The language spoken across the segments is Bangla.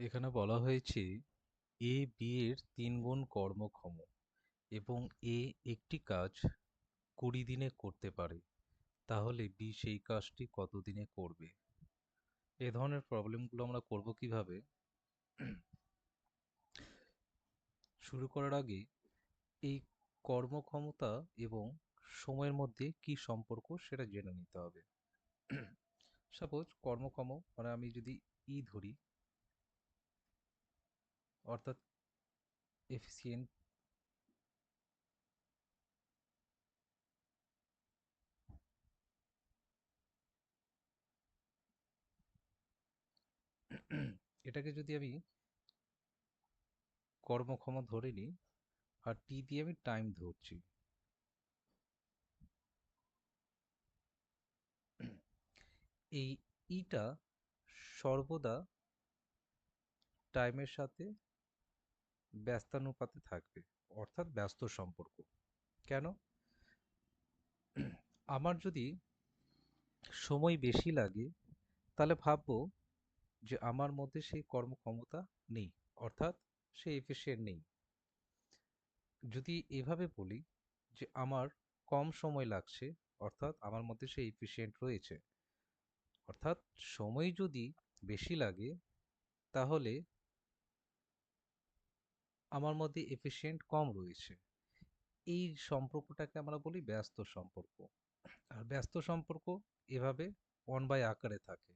এখানে বলা হয়েছে, এ বি এর তিন গুণ কর্মক্ষম এবং এ একটি কাজ কুড়ি দিনে করতে পারে। তাহলে বি সেই কাজটি কত দিনে করবে? এ ধরনের প্রবলেমগুলো আমরা করব কীভাবে? শুরু করার আগে এই কর্মক্ষমতা এবং সময়ের মধ্যে কি সম্পর্ক সেটা জেনে নিতে হবে। সাপোজ কর্মক্ষম মানে আমি যদি ই ধরি অর্থাৎ এফিসিয়েন্ট এটাকে যদি আমি কর্মক্ষম ধরে নিই আর টি দিয়ে আমি টাইম ধরছি, এই ইটা সর্বদা টাইমের সাথে ব্যস্তানুপাতে থাকবে, অর্থাৎ ব্যস্ত সম্পর্ক। কেন? আমার যদি সময় বেশি লাগে, তাহলে ভাববো যে আমার মধ্যে সেই কর্মক্ষমতা নেই, অর্থাৎ সে এফিসিয়েন্ট নেই। যদি এভাবে বলি যে আমার কম সময় লাগছে, অর্থাৎ আমার মধ্যে সে এফিসিয়েন্ট রয়েছে, অর্থাৎ সময় যদি বেশি লাগে, তাহলে আমার মধ্যে এফিসিয়েন্ট কম রয়েছে। এই সম্পর্কটাকে আমরা বলি ব্যস্ত সম্পর্ক। আর ব্যস্ত সম্পর্ক এভাবে ওয়ান বাই আকারে থাকে।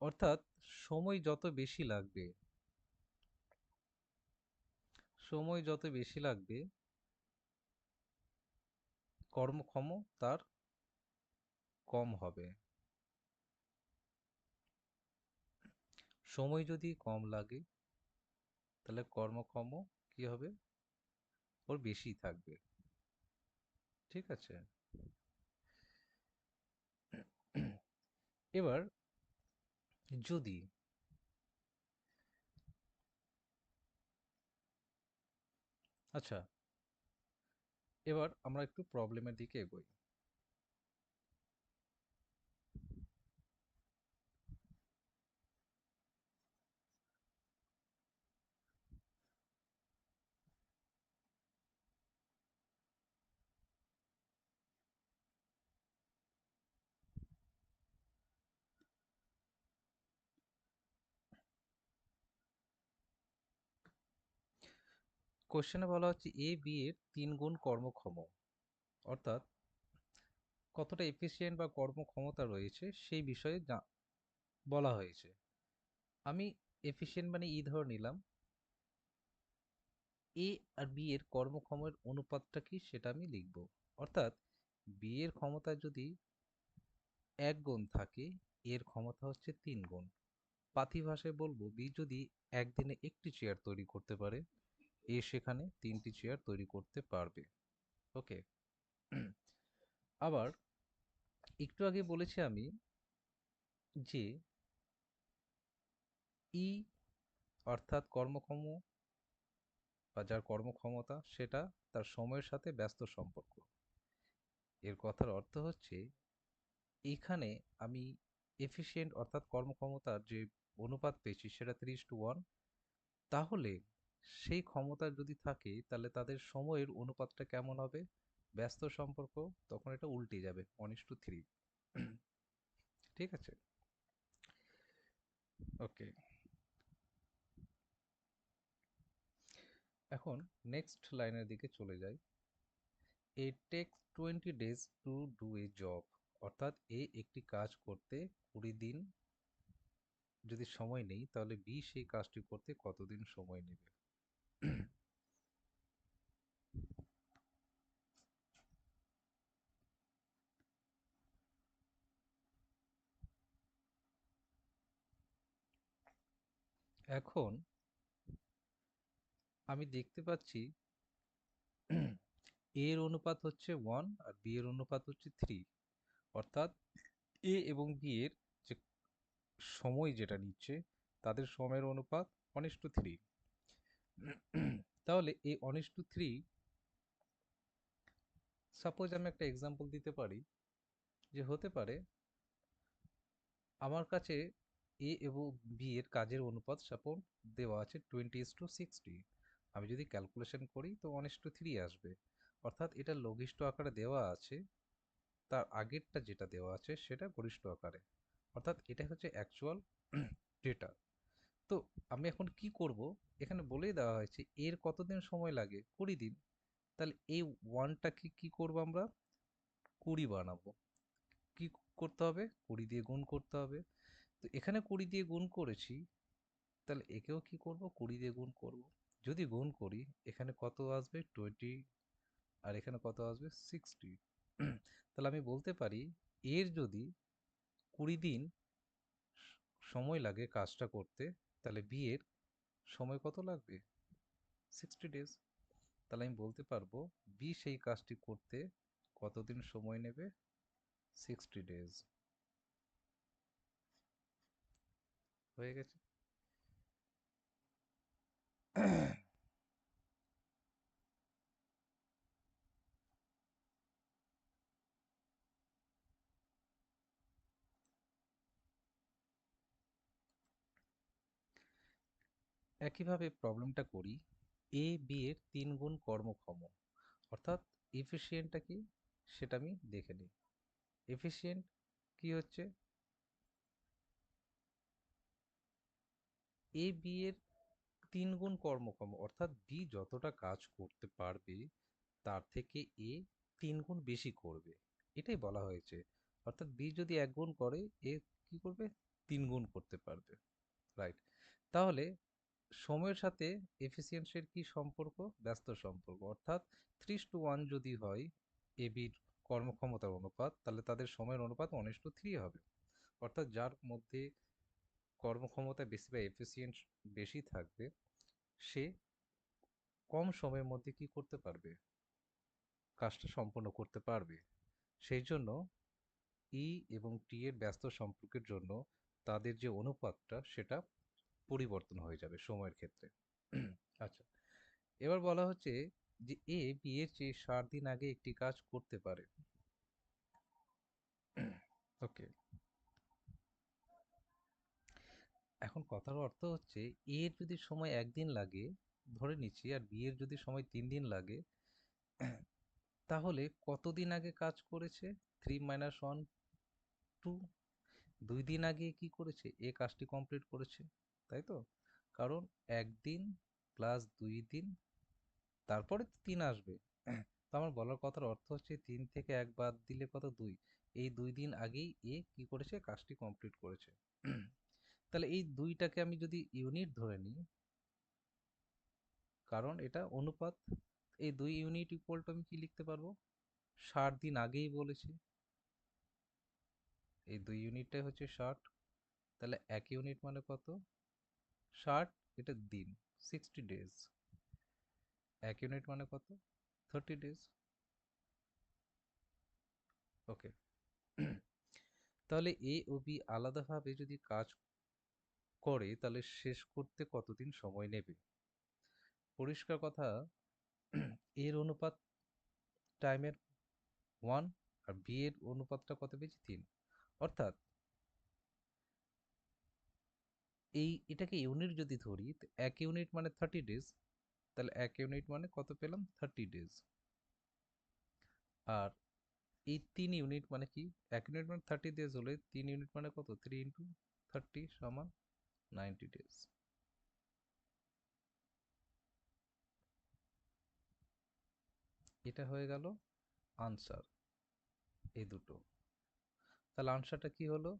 অর্থাৎ সময় যত বেশি লাগবে, সময় যত বেশি লাগবে, কর্মক্ষম তার কম হবে। সময় যদি কম লাগে তাহলে কর্মক্ষম কি হবে? ওর বেশি থাকবে। ঠিক আছে? এবার যদি আচ্ছা এবার আমরা একটু প্রবলেমের দিকে এগোই। কোশ্চেনে বলা হচ্ছে এ বি এর তিন গুণ কর্মক্ষম। অর্থাৎ কতটা এফিসিয়েন্ট বা কর্মক্ষমতা রয়েছে সেই বিষয়ে বলা হয়েছে। আমি এফিসিয়েন্ট মানে ই ধরে নিলাম। এ আর বি এর কর্মক্ষমের অনুপাতটা কি সেটা আমি লিখব। অর্থাৎ বি এর ক্ষমতা যদি এক গুণ থাকে, এর ক্ষমতা হচ্ছে তিন গুণ। পাতি ভাষায় বলব বি যদি একদিনে একটি চেয়ার তৈরি করতে পারে এ সেখানে তিনটি চেয়ার তৈরি করতে পারবে। ওকে আবার একটু আগে বলেছি আমি যে ই অর্থাৎ কর্মক্ষম বা যার কর্মক্ষমতা সেটা তার সময়ের সাথে ব্যস্ত সম্পর্ক। এর কথার অর্থ হচ্ছে এখানে আমি এফিসিয়েন্ট অর্থাৎ কর্মক্ষমতার যে অনুপাত পেয়েছি সেটা ত্রিশ টু ওয়ান তাহলে সেই ক্ষমতা যদি থাকে, তাহলে তাদের সময়ের অনুপাতটা কেমন হবে? ব্যস্ত সম্পর্ক, তখন এটা উল্টে যাবে ইস টু থ্রি ঠিক আছে? ওকে এখন নেক্সট লাইনের দিকে চলে যাই। A take twenty days to do a job অর্থাৎ এ একটি কাজ করতে কুড়ি দিন যদি সময় নেই, তাহলে বি সেই কাজটি করতে কতদিন সময় নেবে? এখন আমি দেখতে পাচ্ছি এর অনুপাত হচ্ছে ওয়ান আর বি এর অনুপাত হচ্ছে থ্রি অর্থাৎ এ এবং বি এর যে সময় যেটা নিচ্ছে, তাদের সময়ের অনুপাত ওয়ান ইস টু থ্রি তাহলে এই ওয়ান টু থ্রি সাপোজ আমি একটা এক্সাম্পল দিতে পারি যে হতে পারে আমার কাছে এ এবং বি এর কাজের অনুপাত সাপোজ দেওয়া আছে টোয়েন্টি টু সিক্সটি আমি যদি ক্যালকুলেশন করি তো ওয়ান টু থ্রি আসবে। অর্থাৎ এটা লঘিষ্ঠ আকারে দেওয়া আছে, তার আগেরটা যেটা দেওয়া আছে সেটা গরিষ্ঠ আকারে। অর্থাৎ এটা হচ্ছে অ্যাকচুয়াল ডেটা তো আমি এখন কি করব? এখানে বলেই দেওয়া হয়েছে, এর কতদিন সময় লাগে? কুড়ি দিন। তাহলে এই ওয়ানটাকে কি করব আমরা? কুড়ি বানাবো। কি করতে হবে? কুড়ি দিয়ে গুণ করতে হবে। তো এখানে কুড়ি দিয়ে গুণ করেছি, তাহলে একেও কি করব? কুড়ি দিয়ে গুণ করব। যদি গুণ করি, এখানে কত আসবে? টোয়েন্টি আর এখানে কত আসবে? সিক্সটি তাহলে আমি বলতে পারি, এর যদি কুড়ি দিন সময় লাগে কাজটা করতে তাহলে বিয়ের সময় কত লাগবে? সিক্সটি ডেজ তাহলে আমি বলতে পারব, বি সেই কাজটি করতে কতদিন সময় নেবে? সিক্সটি ডেজ হয়ে গেছে? একইভাবে প্রবলেমটা করি এ বি এর তিন গুণ কর্মক্ষম। অর্থাৎ এফিসিয়েন্টটা কি? সেটা আমি দেখে নিই। এফিসিয়েন্ট কি হচ্ছে? এ বি এর তিন গুণ কর্মক্ষম, অর্থাৎ বি যতটা কাজ করতে পারবে, তার থেকে এ তিন গুণ বেশি করবে। এটাই বলা হয়েছে। অর্থাৎ বি যদি এক গুণ করে এ কি করবে? তিন গুণ করতে পারবে। রাইট তাহলে সময়ের সাথে এফিসিয়েন্সির কি সম্পর্ক? ব্যস্ত সম্পর্ক। অর্থাৎ থ্রি টু ওয়ান যদি হয় এ বির কর্মক্ষমতার অনুপাত, তাহলে তাদের সময়ের অনুপাত ওয়ান টু থ্রি হবে। অর্থাৎ যার মধ্যে কর্মক্ষমতা বেশি বা এফিসিয়েন্ট বেশি থাকবে, সে কম সময়ের মধ্যে কি করতে পারবে? কাজটা সম্পন্ন করতে পারবে। সেই জন্য ই এবং টি এর ব্যস্ত সম্পর্কের জন্য তাদের যে অনুপাতটা, সেটা পরিবর্তন হয়ে যাবে সময়ের ক্ষেত্রে। আচ্ছা এবার বলা হচ্ছে যে এ বিয়ের চেয়ে সাত দিন আগে একটি কাজ করতে পারে। ওকে। এখন কথার অর্থ হচ্ছে এর যদি সময় একদিন লাগে, ধরে নিচ্ছি, আর বিয়ের যদি সময় তিন দিন লাগে, তাহলে কতদিন আগে কাজ করেছে? থ্রি মাইনাস ওয়ান টু দুই দিন আগে কি করেছে? এ কাজটি কমপ্লিট করেছে। তাই তো? কারণ একদিন প্লাস দুই দিন, তারপরে তিন আসবে। তো আমার বলার কথার অর্থ হচ্ছে তিন থেকে এক বাদ দিলে কত? দুই। এই দুই দিন আগেই এ কি করেছে? কাজটি কমপ্লিট করেছে। তাহলে এই দুইটাকে আমি যদি ইউনিট ধরে নিই, কারণ এটা অনুপাত, এই দুই ইউনিট ইকুয়াল টু আমি কি লিখতে পারব? ষাট দিন আগেই বলেছে। এই দুই ইউনিটটাই হচ্ছে ষাট। তাহলে এক ইউনিট মানে কত? ষাট, এটা দিন সিক্সটি ডেজ এক ইউনিট মানে কত? থার্টি ডেজ ওকে তাহলে এ ও বি আলাদাভাবে যদি কাজ করে, তাহলে শেষ করতে কতদিন সময় নেবে? পরিষ্কার কথা, এর অনুপাত টাইমের ওয়ান আর বি এর অনুপাতটা কত বেশি তিন। অর্থাৎ এই এটাকে ইউনিট যদি ধরি এক ইউনিট মানে থার্টি ডেজ তাহলে এক ইউনিট মানে কত পেলাম? থার্টি ডেজ আর এই তিন ইউনিট মানে কি? এক ইউনিট মানে থার্টি ডেজ হলে তিন ইউনিট মানে কত? থ্রি ইন্টু থার্টি সমান নাইনটি ডেজ এটা হয়ে গেল আনসার এই দুটো। তাহলে আনসারটা কি হলো?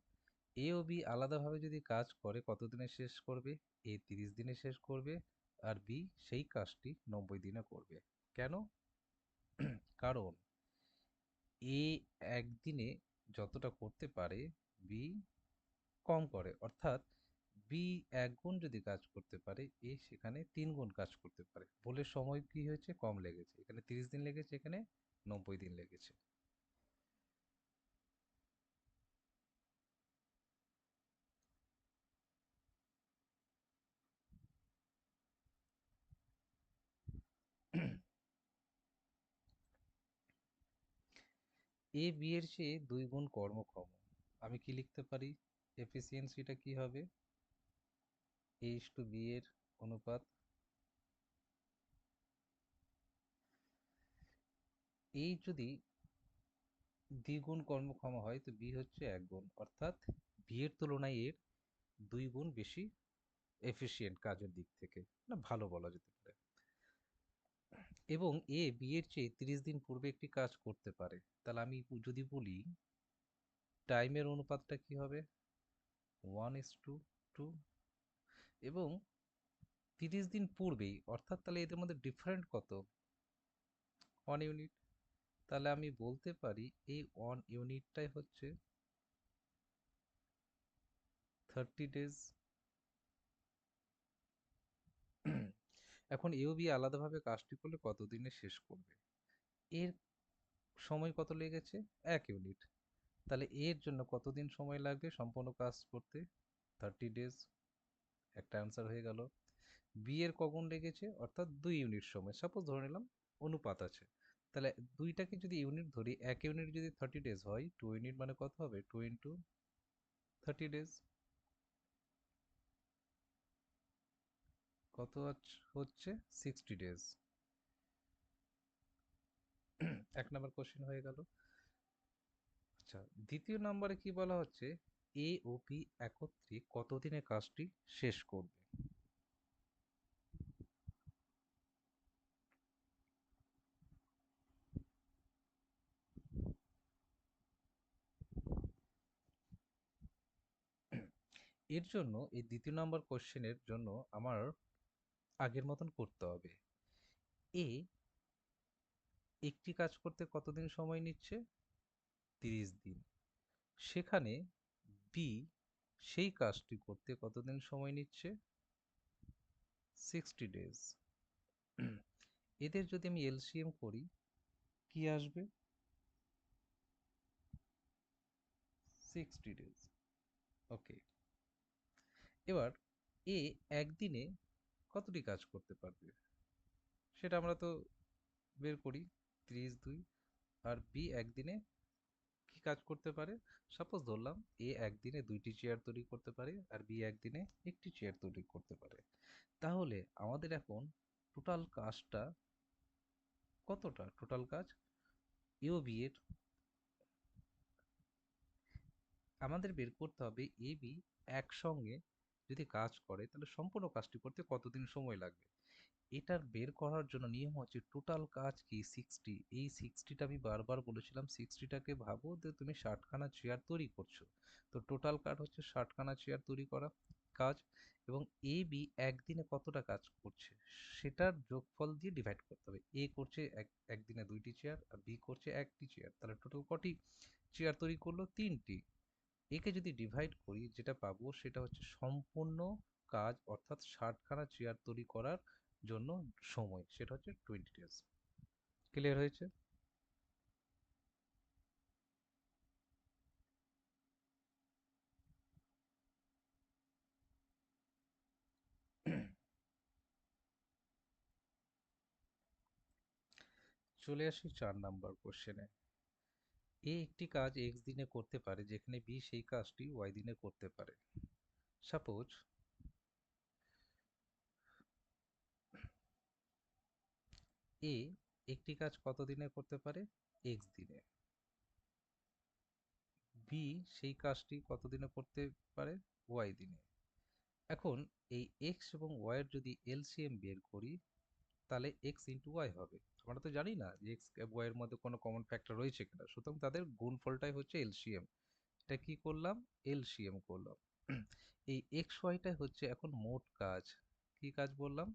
এ ও বি আলাদাভাবে যদি কাজ করে, কতদিনে শেষ করবে? এ তিরিশ দিনে শেষ করবে আর বি সেই কাজটি নব্বই দিনে করবে। কেন? কারণ এ একদিনে যতটা করতে পারে বি কম করে। অর্থাৎ বি এক গুণ যদি কাজ করতে পারে এ সেখানে তিন গুণ কাজ করতে পারে। বলে সময় কি হয়েছে? কম লেগেছে। এখানে তিরিশ দিন লেগেছে, এখানে নব্বই দিন লেগেছে। এ বি এর চেয়ে দুই গুণ কর্মক্ষম। আমি কি লিখতে পারি? এফিসিয়েন্সিটা কি হবে? এইচ টু বি এর অনুপাত। এই যদি দ্বিগুণ কর্মক্ষম হয়, তো বি হচ্ছে এক গুণ। অর্থাৎ বি এর তুলনায় এর দুই গুণ বেশি এফিসিয়েন্ট কাজের দিক থেকে। না, ভালো বলা যেতে পারে। এবং এ বিয়ের চেয়ে তিরিশ দিন পূর্বে একটি কাজ করতে পারে। তাহলে আমি যদি বলি টাইমের অনুপাতটা কি হবে? ওয়ান ইস টু টু এবং তিরিশ দিন পূর্বেই, অর্থাৎ তাহলে এদের মধ্যে ডিফারেন্ট কত? ওয়ান ইউনিট তাহলে আমি বলতে পারি এই ওয়ান ইউনিটটাই হচ্ছে থার্টি ডেজ এখন এও বি আলাদাভাবে কাজটি করলে কতদিনে শেষ করবে? এর সময় কত লেগেছে? এক ইউনিট তাহলে এর জন্য কতদিন সময় লাগবে সম্পূর্ণ কাজ করতে? থার্টি ডেজ একটা অ্যান্সার হয়ে গেল। বি এর লেগেছে? অর্থাৎ দুই ইউনিট সময়। সাপোজ ধরে নিলাম অনুপাত আছে। তাহলে দুইটাকে যদি ইউনিট ধরি, এক ইউনিট যদি থার্টি ডেজ হয় টু ইউনিট মানে কত হবে? টু ইন্টু থার্টি ডেজ কত হচ্ছে? সিক্সটি ডেজ এক নম্বর কোশ্চেন হয়ে গেল। আচ্ছা দ্বিতীয় নম্বরে কি বলা হচ্ছে? এ ও পি একত্রে কতদিনে কাজটি শেষ করবে? এর জন্য, এই দ্বিতীয় নম্বর কোশ্চেনের জন্য আমার আগের মতন করতে হবে। এ একটি কাজ করতে কতদিন সময় নিচ্ছে? তিরিশ দিন। সেখানে বি সেই কাজটি করতে কতদিন সময় নিচ্ছে? সিক্সটি ডেজ এদের যদি আমি এলসিএম করি, কি আসবে? সিক্সটি ডেজ ওকে এবার, এ একদিনে কতটি কাজ করতে পারবে? সেটা আমরা তো বের করি। ত্রিশ, দুই আর বি একদিনে কি কাজ করতে পারে? সাপোজ ধরলাম এ একদিনে দুইটি চেয়ার তৈরি করতে পারে আর বি একদিনে একটি চেয়ার তৈরি করতে পারে। তাহলে আমাদের এখন টোটাল কাজটা কতটা? টোটাল কাজ এ বি এর। আমাদের বের করতে হবে এ বি একসঙ্গে যদি কাজ করে, তাহলে সম্পূর্ণ কাজটি করতে কতদিন সময় লাগবে? এটার বের করার জন্য নিয়ম হচ্ছে টোটাল কাজ কি সিক্সটি এই সিক্সটিটা আমি বারবার বলেছিলাম সিক্সটিটাকে ভাবো যে তুমি ষাটখানা চেয়ার তৈরি করছ। তো টোটাল কাজ হচ্ছে ষাটখানা চেয়ার তৈরি করা কাজ এবং এ বি একদিনে কতটা কাজ করছে, সেটার যোগফল দিয়ে ডিভাইড করতে হবে। এ করছে এক, একদিনে দুইটি চেয়ার আর বি করছে একটি চেয়ার তাহলে টোটাল কটি চেয়ার তৈরি করল? তিনটি। একে যদি ডিভাইড করি, যেটা পাবো সেটা হচ্ছে সম্পূর্ণ কাজ অর্থাৎ ষাটখানা চেয়ার তৈরি করার জন্য সময়, সেটা হচ্ছে টোয়েন্টি ডেজ ক্লিয়ার হয়েছে? চলে আসি চার নাম্বার কোশ্চেনে এ একটি কাজ এক্স দিনে করতে পারে, যেখানে বি সেই কাজটি ওয়াই দিনে করতে পারে। সাপোজ এ একটি কাজ কত দিনে করতে পারে? এক্স দিনে। বি সেই কাজটি কত দিনে করতে পারে? ওয়াই দিনে। এখন এই এক্স এবং ওয়াই এর যদি এলসিএম বের করি, তাহলে এক্স ইন্টু ওয়াই হবে। আমরা তো জানি না যে এক্স ওয়াই এর মধ্যে কোনো কমন ফ্যাক্টর রয়েছে কিনা। সুতরাং তাদের গুণফলটাই হচ্ছে এলসিএম এটা কি করলাম? এলসিএম করলাম। এই এক্স ওয়াইটাই হচ্ছে এখন মোট কাজ। কি কাজ বললাম?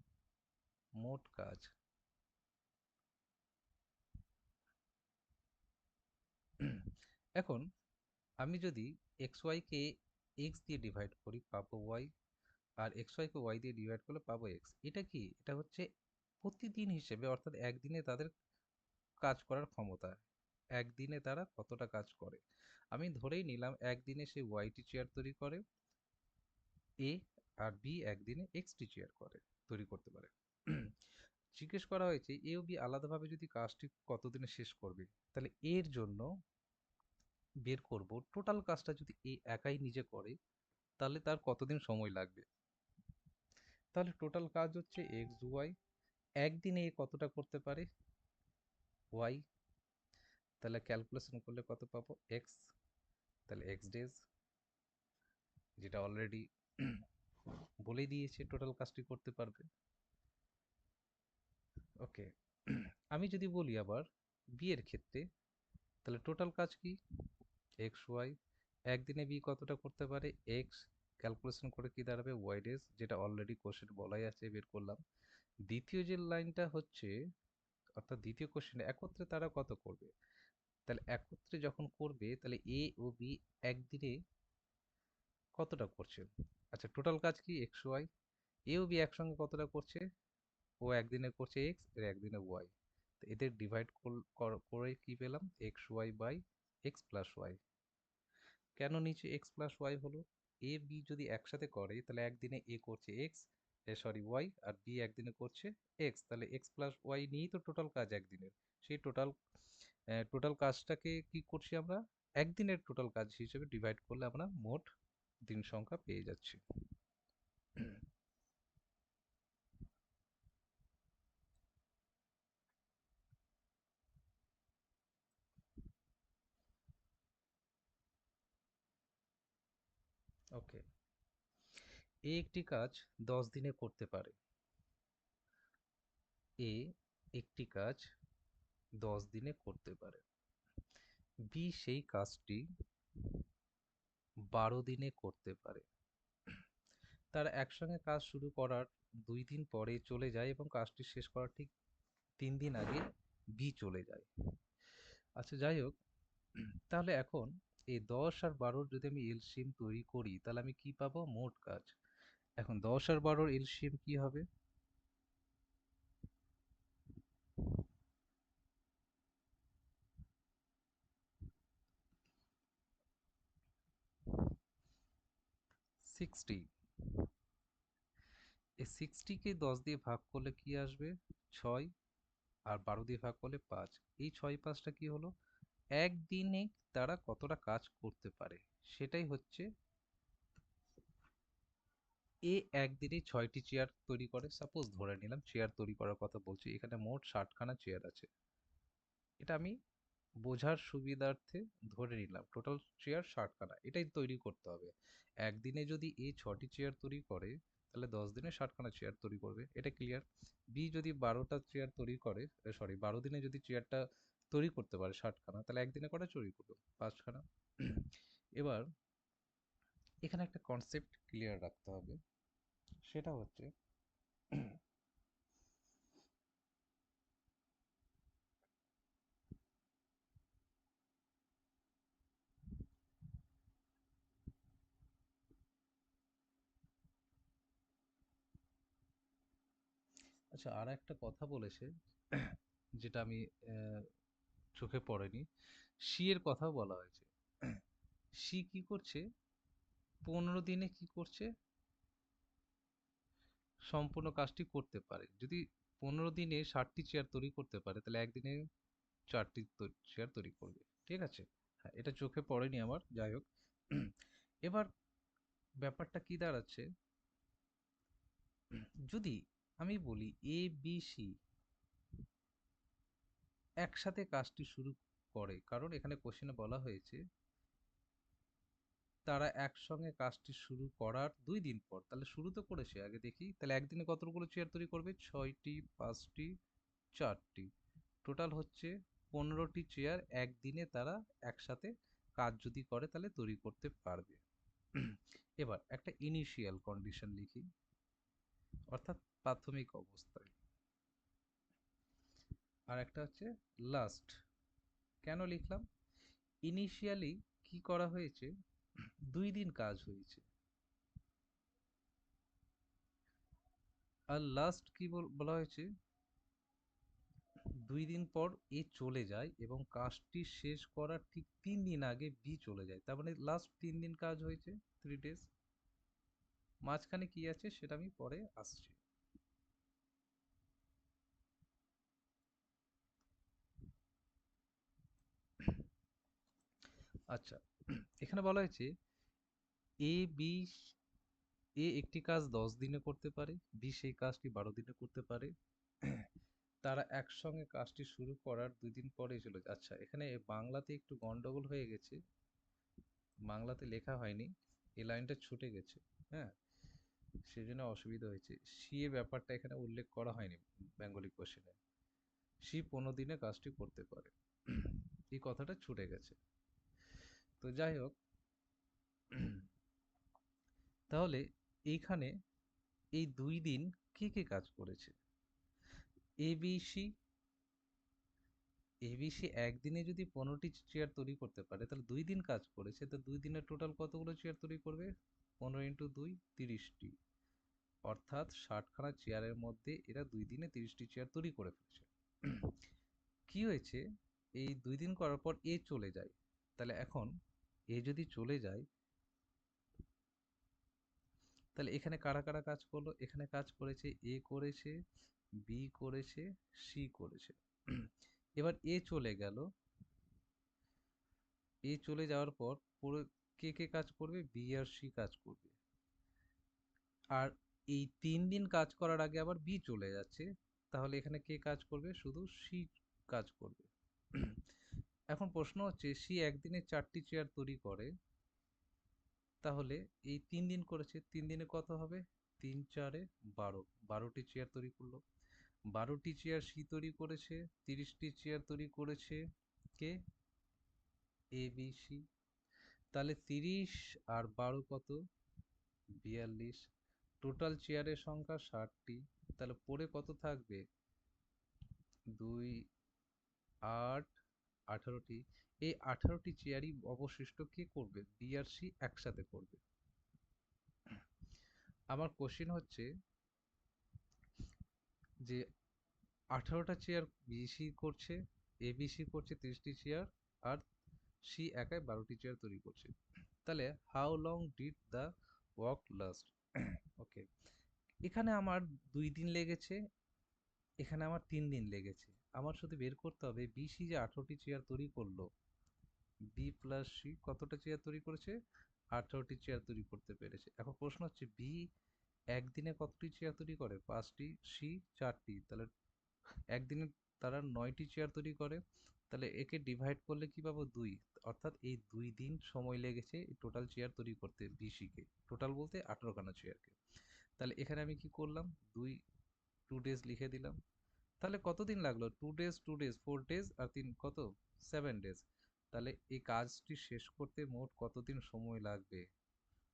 মোট কাজ। এখন আমি যদি এক্স ওয়াইকে এক্স দিয়ে ডিভাইড করি, পাবো ওয়াই আর এক্স ওয়াইকে ওয়াই দিয়ে ডিভাইড করলে পাবো এক্স এটা কি? এটা হচ্ছে প্রতিদিন হিসেবে, অর্থাৎ একদিনে তাদের কাজ করার ক্ষমতা, একদিনে তারা কতটা কাজ করে। আমি ধরেই নিলাম একদিনে সে ওয়াইটি চেয়ার তৈরি করে এ আর বি একদিনে এক্সটি চেয়ার করে, তৈরি করতে পারে। জিজ্ঞেস করা হয়েছে এ ও বি আলাদাভাবে যদি কাজটি কতদিনে শেষ করবে? তাহলে এর জন্য বের করব টোটাল কাজটা যদি এ একাই নিজে করে, তাহলে তার কতদিন সময় লাগবে? তাহলে টোটাল কাজ হচ্ছে এক্স ওয়াই একদিনে কতটা করতে পারে? ওয়াই। তাহলে ক্যালকুলেশন করলে কত পাবো? এক্স তাহলে এক্স ডেজ যেটা অলরেডি বলে দিয়েছে টোটাল কাজটি করতে পারবে। ওকে আমি যদি বলি আবার বি এর ক্ষেত্রে, তাহলে টোটাল কাজ কি? এক্স ওয়াই একদিনে বি কতটা করতে পারে? এক্স ক্যালকুলেশন করে কি দাঁড়াবে? ওয়াই ডেজ যেটা অলরেডি কোশ্চেন বলাই আছে, বের করলাম। দ্বিতীয় যে লাইনটা হচ্ছে, অর্থাৎ দ্বিতীয় কোশ্চেনে একত্রে তারা কত করবে? তাহলে একত্রে যখন করবে, তাহলে এ ও বি একদিনে কতটা করছে? আচ্ছা টোটাল কাজ কি? এক্স ওয়াই এ ও বি একসঙ্গে কতটা করছে? ও একদিনে করছে এক্সের একদিনে ওয়াই তো এদের ডিভাইড করে কি পেলাম? X Y by X plus Y কেন নিচে এক্স প্লাস ওয়াই হলো? এ বি যদি একসাথে করে, তাহলে একদিনে এ করছে এক্স সরি, ওয়াই আর বি একদিনে করছে, এক্স। তাহলে এক্স প্লাস ওয়াই নিয়েই তো টোটাল কাজ একদিনের। সেই টোটাল টোটাল কাজটাকে কি করছি আমরা? একদিনের টোটাল কাজ হিসেবে ডিভাইড করলে আমরা মোট দিন সংখ্যা পেয়ে যাচ্ছি ওকে এ একটি কাজ দশ দিনে করতে পারে। এ একটি কাজ দশ দিনে করতে পারে। বি সেই কাজটি বারো দিনে করতে পারে। তারা একসঙ্গে কাজ শুরু করার দুই দিন পরে চলে যায় এবং কাজটি শেষ করার ঠিক তিন দিন আগে বি চলে যায়। আচ্ছা যাই হোক, তাহলে এখন এই দশ আর বারোর যদি আমি এলসিএম তৈরি করি, তাহলে আমি কি পাবো? মোট কাজ। এখন দশ আর বারোর এলসিএম কি হবে? এই সিক্সটিকে দশ দিয়ে ভাগ করলে কি আসবে? ছয় আর বারো দিয়ে ভাগ করলে পাঁচ। এই ছয় পাঁচটা কি হলো? একদিনে তারা কতটা কাজ করতে পারে? সেটাই হচ্ছে এ একদিনে ছয়টি চেয়ার তৈরি করে। সাপোজ ধরে নিলাম চেয়ার তৈরি করার কথা বলছি, এখানে মোট ষাটখানা চেয়ার আছে। এটা আমি বোঝার সুবিধার্থে ধরে নিলাম টোটাল চেয়ার ষাটখানা, এটাই তৈরি করতে হবে। একদিনে যদি এ ছটি চেয়ার তৈরি করে, তাহলে দশ দিনে ষাটখানা চেয়ার তৈরি করবে, এটা ক্লিয়ার বি যদি বারোটা চেয়ার তৈরি করে সরি বারো দিনে যদি চেয়ারটা তৈরি করতে পারে ষাটখানা, তাহলে একদিনে কটা তৈরি করবে পাঁচখানা। এবার এখানে একটা কনসেপ্ট ক্লিয়ার রাখতে হবে। সেটা হচ্ছে আচ্ছা আর একটা কথা বলেছে, যেটা আমি চোখে পড়েনি। সি এর কথাও বলা হয়েছে। সি কি করছে? পনেরো দিনে কি করছে? সম্পূর্ণ কাজটি করতে পারে। যদি পনেরো দিনে ষাটটি চেয়ার তৈরি করতে পারে, তাহলে একদিনে চারটি চেয়ার তৈরি করবে। ঠিক আছে? হ্যাঁ এটা চোখে পড়েনি আমার, যাই হোক। এবার ব্যাপারটা কি দাঁড়াচ্ছে? যদি আমি বলি এ বি সি একসাথে কাজটি শুরু করে, কারণ এখানে কোশ্চেনে বলা হয়েছে তারা একসঙ্গে কাজটি শুরু করার দুই দিন পর, তাহলে শুরু তো করেছে, আগে দেখি, তাহলে একদিনে কতগুলো চেয়ার তৈরি করবে? ছয়টি, পাঁচটি, চারটি। টোটাল হচ্ছে পনেরোটি চেয়ার একদিনে তারা একসাথে কাজ যদি করে, তাহলে তৈরি করতে পারবে। এবার একটা ইনিশিয়াল কন্ডিশন লিখি, অর্থাৎ প্রাথমিক অবস্থায়। আর একটা হচ্ছে লাস্ট কেন লিখলাম? ইনিশিয়ালি কি করা হয়েছে? দুই দিন কাজ হয়েছে। আর লাস্ট কি বলা হয়েছে? দুই দিন পর এ চলে যায় এবং কাজটি শেষ করার ঠিক তিন দিন আগে বি চলে যায়। তার মানে লাস্ট তিন দিন কাজ হয়েছে থ্রি ডেজ মাঝখানে কি আছে সেটা আমি পরে আসছি। আচ্ছা এখানে বলা হয়েছে, এ বি এ একটি কাজ দশ দিনে করতে পারে, বি সেই কাজটি বারো দিনে করতে পারে। তারা একসঙ্গে কাজটি শুরু করার দুই দিন পরে চলে আচ্ছা এখানে বাংলাতে একটু গন্ডগোল হয়ে গেছে। বাংলাতে লেখা হয়নি এই লাইনটা ছুটে গেছে হ্যাঁ? সেজন্য অসুবিধা হয়েছে। সি এর ব্যাপারটা এখানে উল্লেখ করা হয়নি বেঙ্গলি কোশ্চেনে। সি পনেরো দিনে কাজটি করতে পারে। এই কথাটা ছুটে গেছে। তো যাই হোক তাহলে এইখানে এই দুই দিন কে কে কাজ করেছে? এবিসি এবিসি একদিনে যদি পনেরোটি চেয়ার তৈরি করতে পারে, তাহলে দুই দিন কাজ করেছে, তো দুই দিনের টোটাল কতগুলো চেয়ার তৈরি করবে? পনেরো ইন্টু দুই, তিরিশটি। অর্থাৎ ষাটখানা চেয়ারের মধ্যে এরা দুই দিনে তিরিশটি চেয়ার তৈরি করে ফেলেছে। কি হয়েছে? এই দুই দিন করার পর এ চলে যায়। তাহলে এখন এ যদি চলে যায়, তাহলে এখানে কারা কারা কাজ করল? এখানে কাজ করেছে এ করেছে, বি করেছে, সি করেছে। এবার এ চলে গেল। এ চলে যাওয়ার পর পুরো কে কে কাজ করবে? বি আর সি কাজ করবে। আর এই তিন দিন কাজ করার আগে আবার বি চলে যাচ্ছে। তাহলে এখানে কে কাজ করবে? শুধু সি কাজ করবে। এখন প্রশ্ন হচ্ছে, সি একদিনে চারটি চেয়ার তৈরি করে, তাহলে এই তিন দিন করেছে, তিন দিনে কত হবে? তিন চারে বারো, বারোটি চেয়ার তৈরি করল। বারোটি চেয়ার সি তৈরি করেছে, তিরিশটি চেয়ার তৈরি করেছে কে? এ বি সি তাহলে তিরিশ আর বারো কত? বিয়াল্লিশ। টোটাল চেয়ারের সংখ্যা ষাটটি। তাহলে পরে কত থাকবে? দুই, আট আঠারোটি এই আঠারোটি চেয়ারই অবশিষ্ট কে করবে? বি আর সি একসাথে করবে। আমার কোশ্চিন হচ্ছে যে আঠারোটা চেয়ার বিসি করছে এ বিসি করছে তিরিশটি চেয়ার আর সি একাই বারোটি চেয়ার তৈরি করছে। তাহলে how long did the work last okay এখানে আমার দুই দিন লেগেছে, এখানে আমার তিন দিন লেগেছে। আমার শুধু বের করতে হবে। বিসি যে আঠারোটি চেয়ার তৈরি করল। বি প্লাস সি কতটা চেয়ার তৈরি করেছে? আঠারোটি চেয়ার তৈরি করতে পেরেছে। এখন প্রশ্ন হচ্ছে বি একদিনে কতটি চেয়ার তৈরি করে? পাঁচটি সি চারটি। তাহলে একদিনে তারা নয়টি চেয়ার তৈরি করে। তাহলে একে ডিভাইড করলে কি পাবো? দুই। অর্থাৎ এই দুই দিন সময় লেগেছে এই টোটাল চেয়ার তৈরি করতে বিসিকে টোটাল বলতে আঠারোখানা চেয়ারকে তাহলে এখানে আমি কি করলাম? দুই টু ডেজ লিখে দিলাম। তাহলে কতদিন লাগল? Two days two days four days আর তিন, কত? সেভেন ডেজ তাহলে এই কাজটি শেষ করতে মোট কতদিন সময় লাগবে?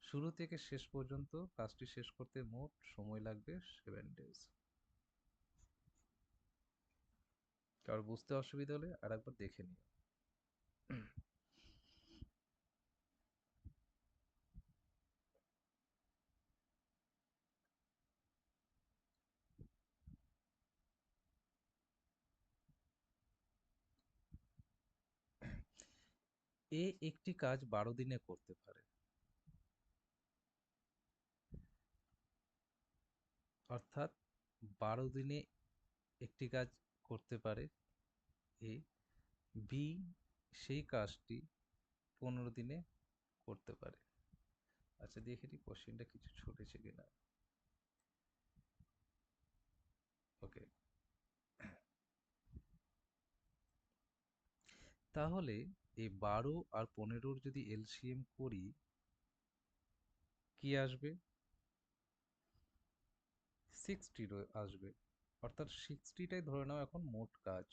শুরু থেকে শেষ পর্যন্ত কাজটি শেষ করতে মোট সময় লাগবে সেভেন ডেজ কারোর বুঝতে অসুবিধা হলে আর একবার দেখে নিও। এ একটি কাজ বারো দিনে করতে পারে। অর্থাৎ বারো দিনে একটি কাজ করতে পারে এ, বি, সেই কাজটি পনেরো দিনে করতে পারে। আচ্ছা দেখে নি কোশ্চেনটা কিছু ছুটেছে কিনা। ওকে। তাহলে এই বারো আর পনেরোর যদি এলসিএম করি, কি আসবে? সিক্সটি আসবে। অর্থাৎ সিক্সটিটাই ধরে নাও এখন মোট কাজ।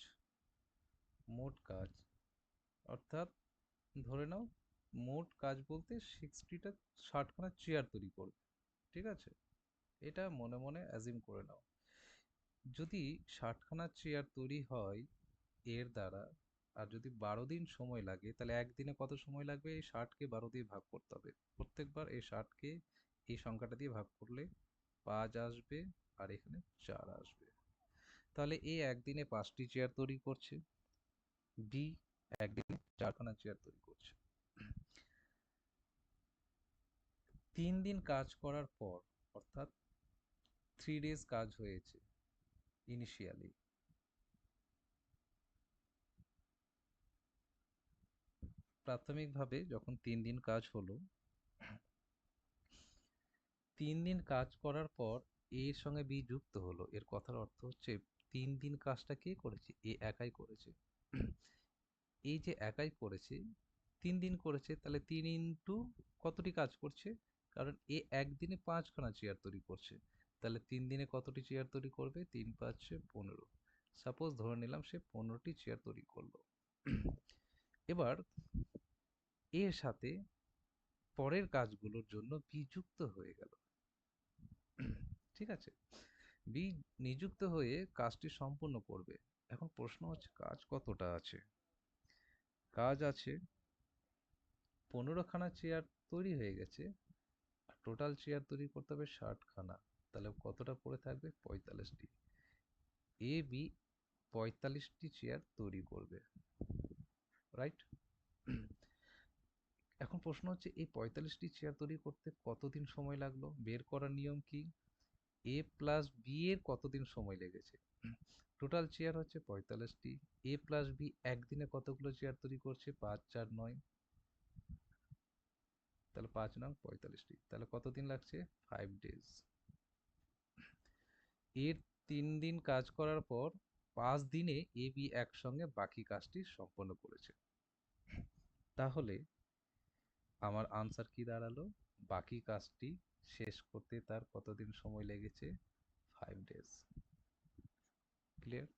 মোট কাজ। অর্থাৎ ধরে নাও মোট কাজ বলতে সিক্সটিটা ষাটখানা চেয়ার তৈরি করবে। ঠিক আছে? এটা মনে মনে অ্যাজিম করে নাও। যদি ষাটখানা চেয়ার তৈরি হয়, এর দ্বারা আর যদি বারো দিন সময় লাগে, তাহলে একদিনে কত সময় লাগবে? এই ষাটকে বারো দিয়ে ভাগ করতে হবে। প্রত্যেকবার এই ষাটকে এই সংখ্যাটা দিয়ে ভাগ করলে পাঁচ আসবে আর এখানে চার আসবে। তাহলে এ একদিনে পাঁচটি চেয়ার তৈরি করছে বি একদিনে চারখানা চেয়ার তৈরি করছে। তিন দিন কাজ করার পর, অর্থাৎ থ্রি ডেজ কাজ হয়েছে ইনিশিয়ালি প্রাথমিকভাবে যখন তিন দিন কাজ হলো, তিন দিন কাজ করার পর এর সঙ্গে বি যুক্ত হলো। এর কথার অর্থ হচ্ছে তিন দিন কাজটা কে করেছে? এ একাই করেছে। এই যে একাই করেছে, তিন দিন করেছে, তাহলে তিন ইন্টু কতটি কাজ করছে? কারণ এ একদিনে পাঁচখানা চেয়ার তৈরি করছে। তাহলে তিন দিনে কতটি চেয়ার তৈরি করবে? তিন, পাঁচে পনেরো। সাপোজ ধরে নিলাম সে পনেরোটি চেয়ার তৈরি করল। এবার এর সাথে পরের কাজগুলোর জন্য বি যুক্ত হয়ে গেল। ঠিক আছে? বি, নিযুক্ত হয়ে কাজটি সম্পূর্ণ করবে। এখন প্রশ্ন হচ্ছে, কাজ কতটা আছে? কাজ আছে, পনেরোখানা চেয়ার তৈরি হয়ে গেছে টোটাল চেয়ার তৈরি করতে হবে ষাটখানা। তাহলে কতটা পড়ে থাকবে? পঁয়তাল্লিশটি। এ, বি, পঁয়তাল্লিশটি চেয়ার তৈরি করবে। রাইট? প্রশ্ন হচ্ছে, এই পঁয়তাল্লিশটি চেয়ার তৈরি করতে কতদিন সময় লাগল? বের করার নিয়ম কি? এ প্লাস বি এর কতদিন সময় লেগেছে? টোটাল চেয়ার হচ্ছে পঁয়তাল্লিশটি। এ প্লাস বি একদিনে কতগুলো চেয়ার তৈরি করছে? পাঁচ, চার, নয়। তাহলে পাঁচ নং পঁয়তাল্লিশটি। তাহলে কতদিন লাগছে? ফাইভ ডেজ এর তিন দিন কাজ করার পর পাঁচ দিনে এ বি একসঙ্গে বাকি কাজটি সম্পন্ন করেছে। তাহলে আমার আনসার কি দাঁড়াল? বাকি কাজটি শেষ করতে তার কতদিন সময় লেগেছে? Five days clear